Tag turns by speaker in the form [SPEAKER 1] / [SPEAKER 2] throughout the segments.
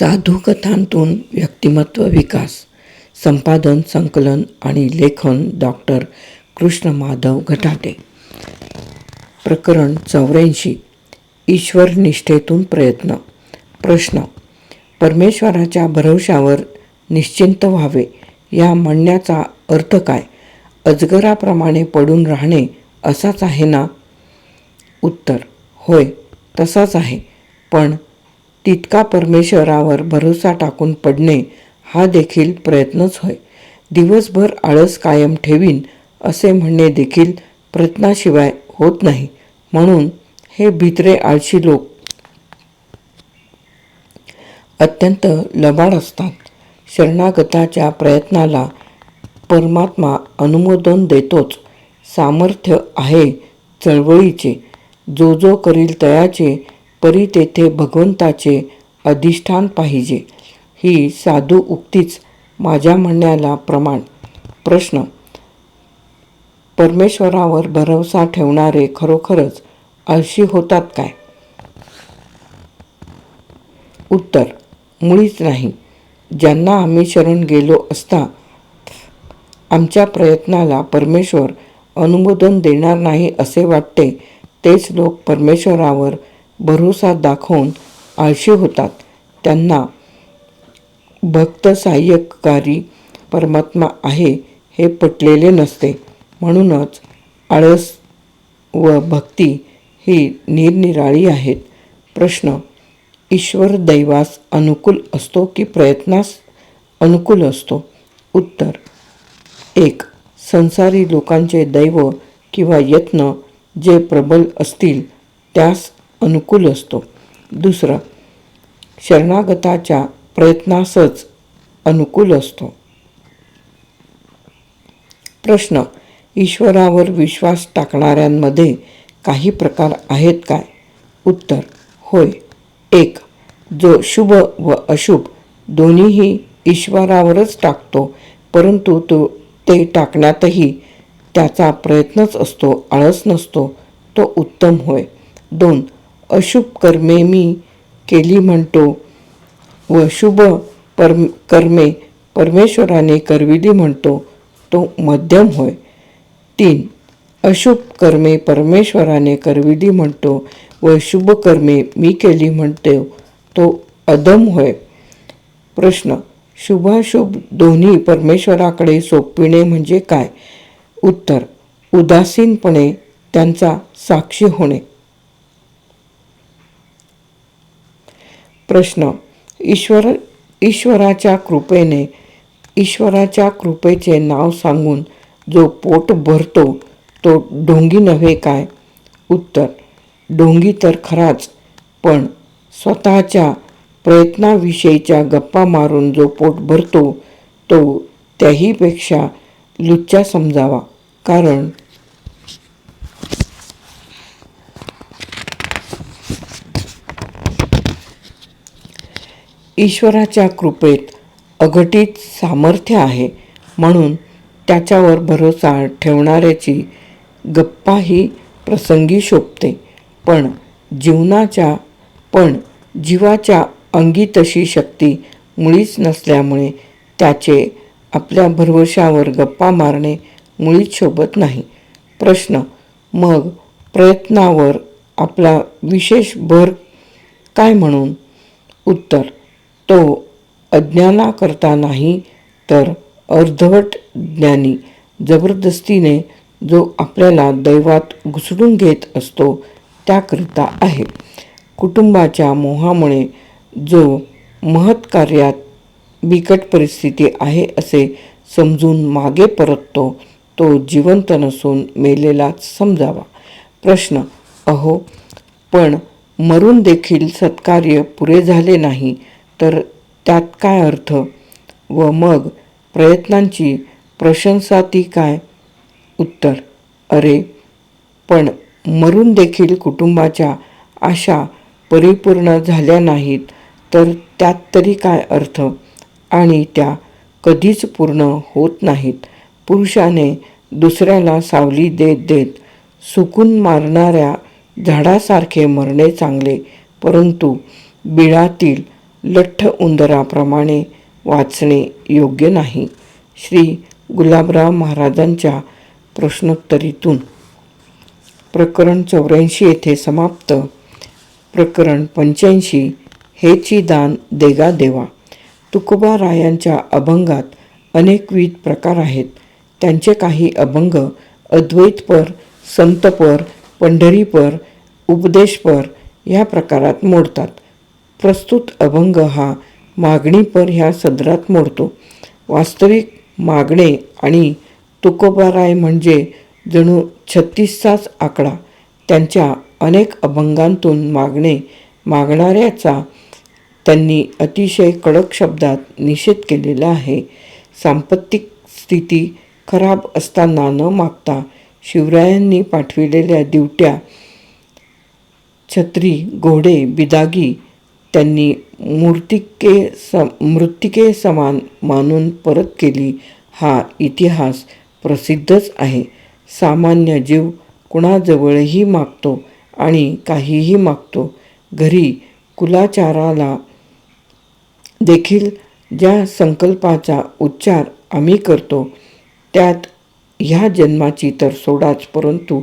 [SPEAKER 1] साधुकथांतून व्यक्तिमत्व विकास संपादन संकलन आणि लेखन डॉक्टर कृष्ण माधव घटाटे. प्रकरण चौऱ्याऐंशी. ईश्वर निष्ठेतून प्रयत्न. प्रश्न. परमेश्वराच्या भरवशावर निश्चिंत व्हावे या म्हणण्याचा अर्थ काय? अजगराप्रमाणे पडून राहणे असाच आहे ना? उत्तर. होय तसाच आहे. पण तितका परमेश्वरावर भरोसा टाकून पडणे हा देखील प्रयत्नच होय. दिवसभर आळस कायम ठेवीन असे म्हणणे देखील प्रयत्नाशिवाय होत नाही. म्हणून हे भित्रे आळशी लोक अत्यंत लबाड असतात. शरणागताच्या प्रयत्नाला परमात्मा अनुमोदन देतोच. सामर्थ्य आहे चळवळीचे. जो जो करील तयाचे परी तेथे भगवंताचे अधिष्ठान पाहिजे. ही साधू उक्तीच माझ्या म्हणण्याला प्रमाण. प्रश्न. परमेश्वरावर भरवसा ठेवणारे खरोखरच आळशी होतात काय? उत्तर. मुळीच नाही. ज्यांना आम्ही शरण गेलो असता आमच्या प्रयत्नाला परमेश्वर अनुमोदन देणार नाही असे वाटते तेच लोक परमेश्वरावर भरोसा दाखवून आळशी होतात. त्यांना भक्त सहाय्यकारी परमात्मा आहे हे पटलेले नसते. म्हणूनच आळस व भक्ती ही निरनिराळी आहेत. प्रश्न ईश्वर दैवास अनुकूल असतो की प्रयत्नास अनुकूल असतो? उत्तर एक संसारी लोकांचे दैव किंवा यत्न जे प्रबल असतील त्यास अनुकूल असतो. दुसरं शरणागताच्या प्रयत्नासच अनुकूल असतो. प्रश्न ईश्वरावर विश्वास टाकणाऱ्यांमध्ये काही प्रकार आहेत काय? उत्तर होय. एक जो शुभ व अशुभ दोन्हीही ईश्वरावरच टाकतो परंतु तो ते टाकण्यातही त्याचा प्रयत्नच असतो आळस नसतो तो उत्तम होय. दोन अशुभ कर्मे मी केली म्हणतो व शुभ परम कर्मे परमेश्वराने करविली म्हणतो तो मध्यम होय. तीन अशुभ कर्मे परमेश्वराने करविली म्हणतो व शुभ कर्मे मी केली म्हणतो तो अदम होय. प्रश्न शुभाशुभ दोन्ही परमेश्वराकडे सोपविणे म्हणजे काय? उत्तर उदासीनपणे त्यांचा साक्षी होणे. प्रश्न. ईश्वर ईश्वराच्या कृपेने ईश्वराच्या कृपेचे नाव सांगून जो पोट भरतो तो ढोंगी नव्हे काय? उत्तर ढोंगी तर खराच पण स्वतःच्या प्रयत्नाविषयीच्या गप्पा मारून जो पोट भरतो तो त्याहीपेक्षा लुच्चा समजावा. कारण ईश्वराच्या कृपेत अघटित सामर्थ्य आहे म्हणून त्याच्यावर भरोसा ठेवणाऱ्याची गप्पा ही प्रसंगी शोभते. पण जीवनाच्या पण जीवाच्या अंगी तशी शक्ती मुळीच नसल्यामुळे त्याचे आपल्या भरवशावर गप्पा मारणे मुळीच शोभत नाही. प्रश्न मग प्रयत्नावर आपला विशेष भर काय म्हणून? उत्तर तो अज्ञानाकरता नाही तर अर्धवट ज्ञानी जबरदस्तीने जो आपल्याला दैवात घुसडून घेत असतो त्याकरिता आहे. कुटुंबाच्या मोहामुळे जो महत्कार्यात बिकट परिस्थिती आहे असे समजून मागे परततो तो जिवंत नसून मेलेलाच समजावा. प्रश्न अहो पण मरून देखील सत्कार्य पुरे झाले नाही तर त्यात काय अर्थ? व मग प्रयत्नांची प्रशंसा ती काय? उत्तर अरे पण मरून देखील कुटुंबाच्या आशा परिपूर्ण झाल्या नाहीत तर त्यात तरी काय अर्थ? आणि त्या कधीच पूर्ण होत नाहीत. पुरुषाने दुसऱ्याला सावली देत देत सुकून मारणाऱ्या झाडासारखे मरणे चांगले परंतु बिळातील लठ्ठ उंदराप्रमाणे वाचणे योग्य नाही. श्री गुलाबराव महाराजांच्या प्रश्नोत्तरीतून. प्रकरण चौऱ्याऐंशी येथे समाप्त. प्रकरण पंच्याऐंशी. हेची दान देगा देवा. तुकोबा रायांच्या अभंगात अनेकविध प्रकार आहेत. त्यांचे काही अभंग अद्वैतपर संतपर पंढरीपर उपदेशपर या प्रकारात मोडतात. प्रस्तुत अभंग हा मागणीपर ह्या सदरात मोडतो. वास्तविक मागणे आणि तुकोबाराय म्हणजे जणू छत्तीसचाच आकडा. त्यांच्या अनेक अभंगांतून मागणे मागणाऱ्याचा त्यांनी अतिशय कडक शब्दात निषेध केलेला आहे. सांपत्तिक स्थिती खराब असताना न मागता शिवरायांनी पाठविलेल्या दिवट्या छत्री घोडे बिदागी त्यांनी मूर्तिके सम मृत्तिके समान मानून परत केली. हा इतिहास प्रसिद्धच आहे. सामान्य जीव कुणाजवळही मागतो आणि काहीही मागतो. घरी कुलाचाराला देखील ज्या संकल्पाचा उच्चार आम्ही करतो त्यात ह्या जन्माची तर सोडाच परंतु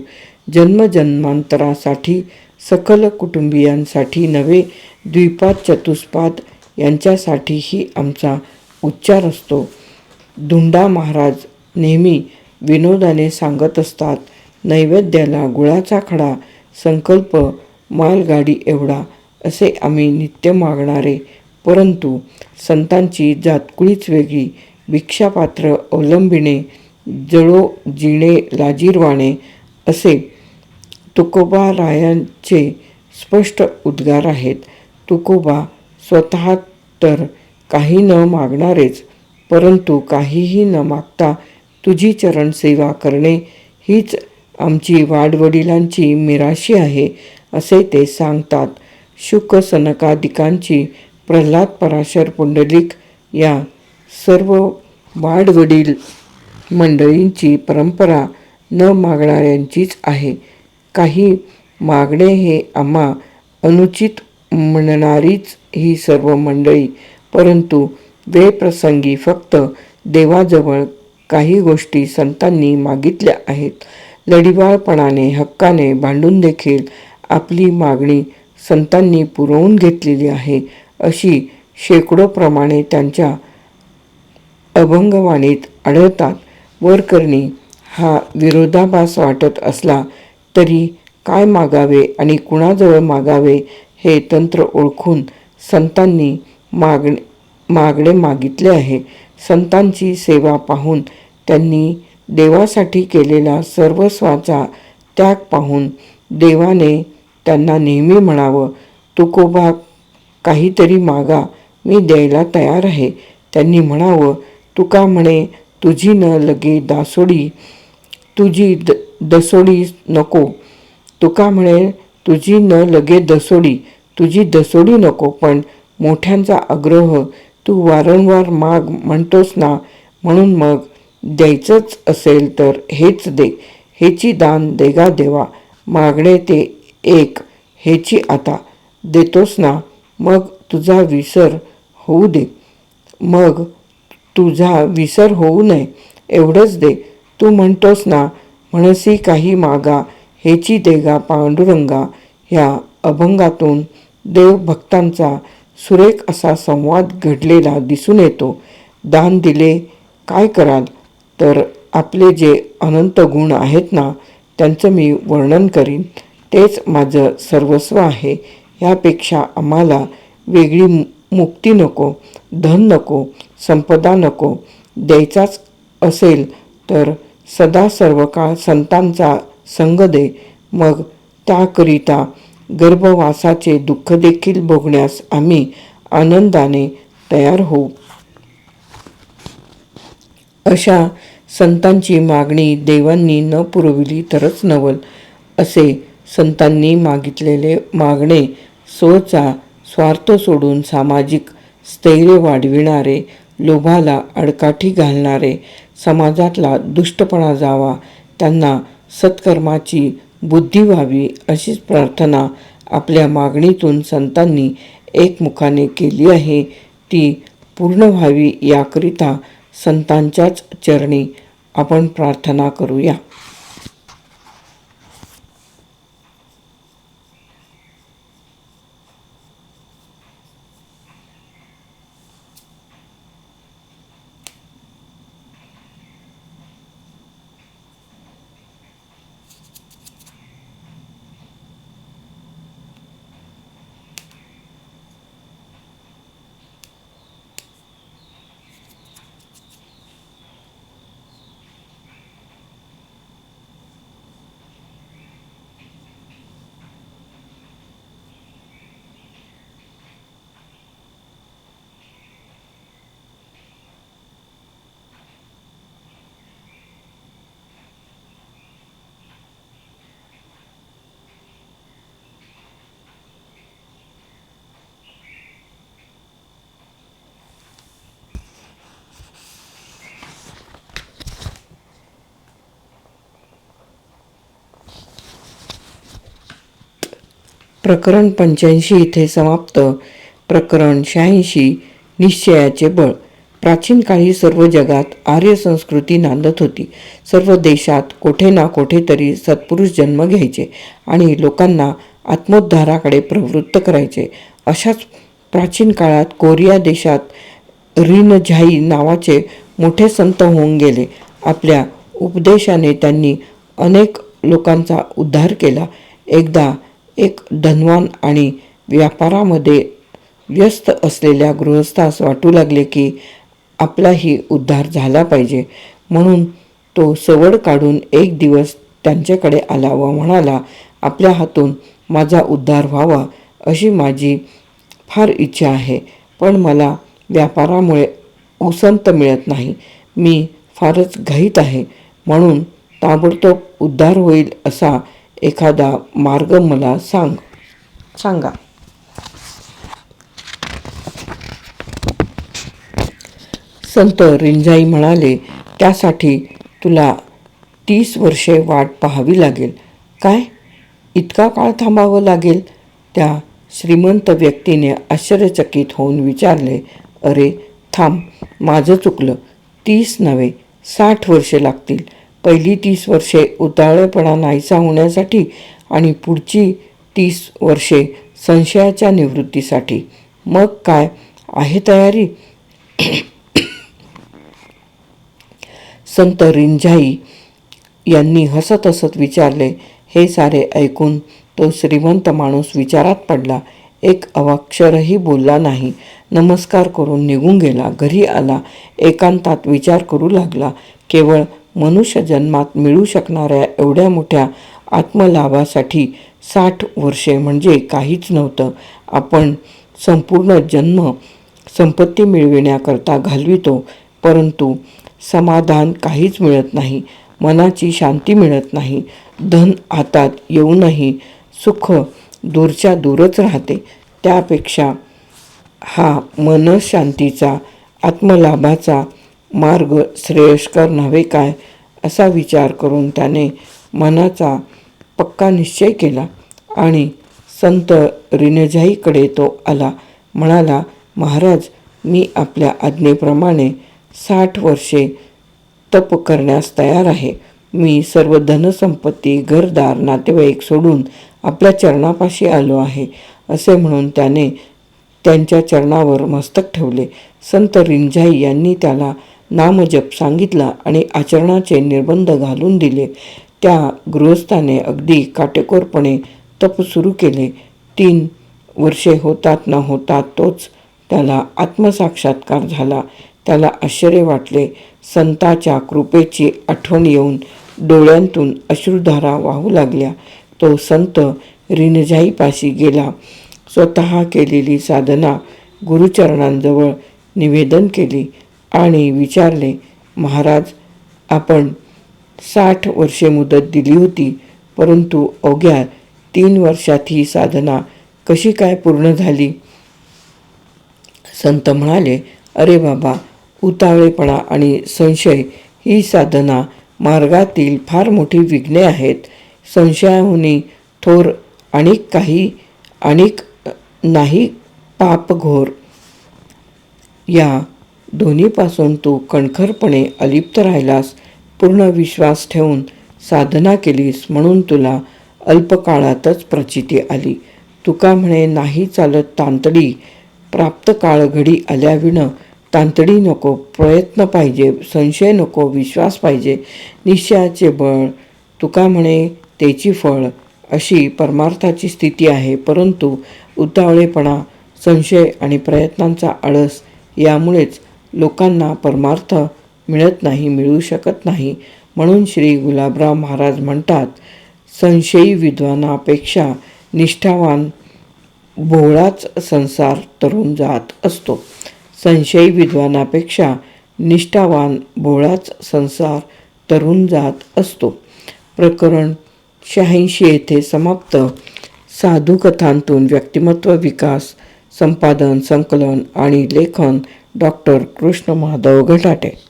[SPEAKER 1] जन्मजन्मांतरासाठी सकल कुटुंबियांसाठी नवे द्विपाद चतुष्पाद यांच्यासाठीही आमचा उच्चार असतो. धुंडा महाराज नेहमी विनोदाने सांगत असतात नैवेद्याला गुळाचा खडा संकल्प मालगाडी एवढा असे आम्ही नित्य मागणारे. परंतु संतांची जातकुळीच वेगळी भिक्षापात्र अवलंबिणे जळो जिणे लाजीरवाणे असे तुकोबा रायांचे स्पष्ट उद्गार आहेत. तुकोबा स्वतः तर काही न मागणारेच परंतु काहीही न मागता तुझी चरण सेवा करणे हीच आमची वाडवडिलांची मिराशी आहे असे ते सांगतात. शुक सनकादिकांची प्रल्हाद पराशर पुंडलिक या सर्व वाडवडील मंडळींची परंपरा न मागणाऱ्यांचीच आहे. काही मागणे हे आम्हा अनुचित म्हणणारीच ही सर्व मंडळी. परंतु वेप्रसंगी फक्त देवाजवळ काही गोष्टी संतांनी मागितल्या आहेत. लढिवाळपणाने हक्काने भांडून देखील आपली मागणी संतांनी पुरवून घेतलेली आहे अशी शेकडोप्रमाणे त्यांच्या अभंगवाणीत आढळतात. वरकरणी हा विरोधाभास वाटत असला तरी काय मागावे आणि कुणाजवळ मागावे हे तंत्र ओळखून संतांनी मागणे मागणे मागितले आहे. संतांची सेवा पाहून त्यांनी देवासाठी केलेला सर्वस्वाचा त्याग पाहून देवाने त्यांना नेहमी म्हणावं तुकोबा काहीतरी मागा मी द्यायला तयार आहे. त्यांनी म्हणावं तुका म्हणे तुझी न लगे दासोडी तुझी द दसोडी नको. तुका म्हणे तुझी न लगे दसोडी तुझी दसोडी नको पण मोठ्यांचा आग्रह तू वारंवार माग म्हणतोस ना म्हणून मग द्यायचंच असेल तर हेच दे हेची दान देगा देवा मागणे ते एक हेची आता देतोस ना मग तुझा विसर होऊ दे मग तुझा विसर होऊ नये एवढंच दे तू म्हणतोस ना म्हणसी काही मागा हेची देगा पांडुरंगा ह्या अभंगातून देवभक्तांचा सुरेख असा संवाद घडलेला दिसून येतो. दान दिले काय कराल? तर आपले जे अनंत गुण आहेत ना त्यांचं मी वर्णन करीन. तेच माझं सर्वस्व आहे. यापेक्षा आम्हाला वेगळी मु- मुक्ती नको धन नको संपदा नको. द्यायचाच असेल तर सदा सर्व काळ संतांचा संग दे. मग त्याकरिता गर्भवासाचे दुःख देखील भोगण्यास आम्ही आनंदाने तयार होऊ. अशा संतांची मागणी देवांनी न पुरविली तरच नवल असे संतांनी मागितलेले मागणे स्वचा स्वार्थ सोडून सामाजिक स्थैर्य वाढविणारे लोभाला अडकाठी घालणारे समाजातला दुष्टपणा जावा त्यांना सत्कर्माची बुद्धी व्हावी अशीच प्रार्थना आपल्या मागणीतून संतांनी एकमुखाने केली आहे. ती पूर्ण व्हावी याकरिता संतांच्याच चरणी आपण प्रार्थना करूया. प्रकरण पंच्याऐंशी इथे समाप्त. प्रकरण शहाऐंशी निश्चयाचे बळ. प्राचीन काळी सर्व जगात आर्य संस्कृती नांदत होती. सर्व देशात कोठे ना कोठेतरी सत्पुरुष जन्म घ्यायचे आणि लोकांना आत्मोद्धाराकडे प्रवृत्त करायचे. अशाच प्राचीन काळात कोरिया देशात रिनझाई नावाचे मोठे संत होऊन गेले. आपल्या उपदेशाने त्यांनी अनेक लोकांचा उद्धार केला. एकदा एक धनवान आणि व्यापारामध्ये व्यस्त असलेल्या गृहस्थास वाटू लागले की आपलाही उद्धार झाला पाहिजे. म्हणून तो सवड काढून एक दिवस त्यांच्याकडे आला व म्हणाला आपल्या हातून माझा उद्धार व्हावा अशी माझी फार इच्छा आहे. पण मला व्यापारामुळे उसंत मिळत नाही. मी फारच घाईत आहे. म्हणून ताबडतोब उद्धार होईल असा एखादा मार्ग मला सांग. सांगा. संत रिंजाई म्हणाले त्यासाठी तुला तीस वर्षे वाट पाहावी लागेल. काय? इतका काळ थांबावं लागेल? त्या श्रीमंत व्यक्तीने आश्चर्यचकित होऊन विचारले अरे थांब माझं चुकलं. तीस नव्हे साठ वर्षे लागतील. पहिली तीस वर्षे उतावळेपणा नाहीसा होण्यासाठी आणि पुढची तीस वर्षे संशयाच्या निवृत्तीसाठी. मग काय? आहे तयारी? संत रिंझाई यांनी हसत हसत विचारले हे सारे ऐकून तो श्रीमंत माणूस विचारात पडला. एक अवाक्षरही बोलला नाही. नमस्कार करून निघून गेला. घरी आला. एकांतात विचार करू लागला. केवळ मनुष्य जन्मात मिळू शकणाऱ्या एवढ्या मोठ्या आत्मलाभासाठी साठ वर्षे म्हणजे काहीच नव्हतं. आपण संपूर्ण जन्म संपत्ती मिळविण्याकरता घालवितो परंतु समाधान काहीच मिळत नाही मनाची शांती मिळत नाही धन हातात येऊनही सुख दूरच्या दूरच राहते. त्यापेक्षा हा मनशांतीचा आत्मलाभाचा मार्ग श्रेयस्कर नव्हे काय असा विचार करून त्याने मनाचा पक्का निश्चय केला आणि संत रिनजाईकडे तो आला. म्हणाला महाराज मी आपल्या आज्ञेप्रमाणे साठ वर्षे तप करण्यास तयार आहे. मी सर्व धनसंपत्ती घरदार नातेवाईक सोडून आपल्या चरणापाशी आलो आहे असे म्हणून त्याने त्यांच्या चरणावर मस्तक ठेवले. संत रिंझाई यांनी त्याला नामजप सांगितला आणि आचरणाचे निर्बंध घालून दिले. त्या गृहस्थाने अगदी काटेकोरपणे तप सुरू केले. तीन वर्षे होतात न होतात तोच त्याला आत्मसाक्षात्कार झाला. त्याला आश्चर्य वाटले. संताच्या कृपेची आठवण येऊन डोळ्यांतून अश्रुधारा वाहू लागल्या. तो संत रिनजाईपाशी गेला. स्वतः केलेली साधना गुरुचरणांजवळ निवेदन केली. आणि विचारले महाराज आपण साठ वर्षे मुदत दिली होती परंतु अवघ्या तीन वर्षात ही साधना कशी काय पूर्ण झाली? संत म्हणाले अरे बाबा उतावळेपणा आणि संशय ही साधना मार्गातील फार मोठी विघ्ने आहेत. संशयाहुनी थोर अनेक काही अनेक नाही पापघोर. या दोन्हीपासून तू कणखरपणे अलिप्त राहिलास पूर्ण विश्वास ठेवून साधना केलीस म्हणून तुला अल्पकाळातच प्रचिती आली. तुका म्हणे नाही चालत तांतडी. प्राप्त काळ घडी आल्याविणं तांतडी नको. प्रयत्न पाहिजे संशय नको विश्वास पाहिजे. निश्चयाचे बळ तुका म्हणे त्याची फळ अशी परमार्थाची स्थिती आहे. परंतु उतावळेपणा संशय आणि प्रयत्नांचा आळस यामुळेच लोकांना परमार्थ मिळत नाही मिळू शकत नाही. म्हणून श्री गुलाबराव महाराज म्हणतात संशयी विद्वानापेक्षा निष्ठावान भोळाच संसार तरुण जात असतो. संशयी विद्वानापेक्षा निष्ठावान भोळाच संसार तरुण जात असतो. प्रकरण शहाऐंशी येथे समाप्त. साधुकथांतून व्यक्तिमत्व विकास संपादन संकलन आणि लेखन डॉक्टर कृष्ण महाधव घटाटे.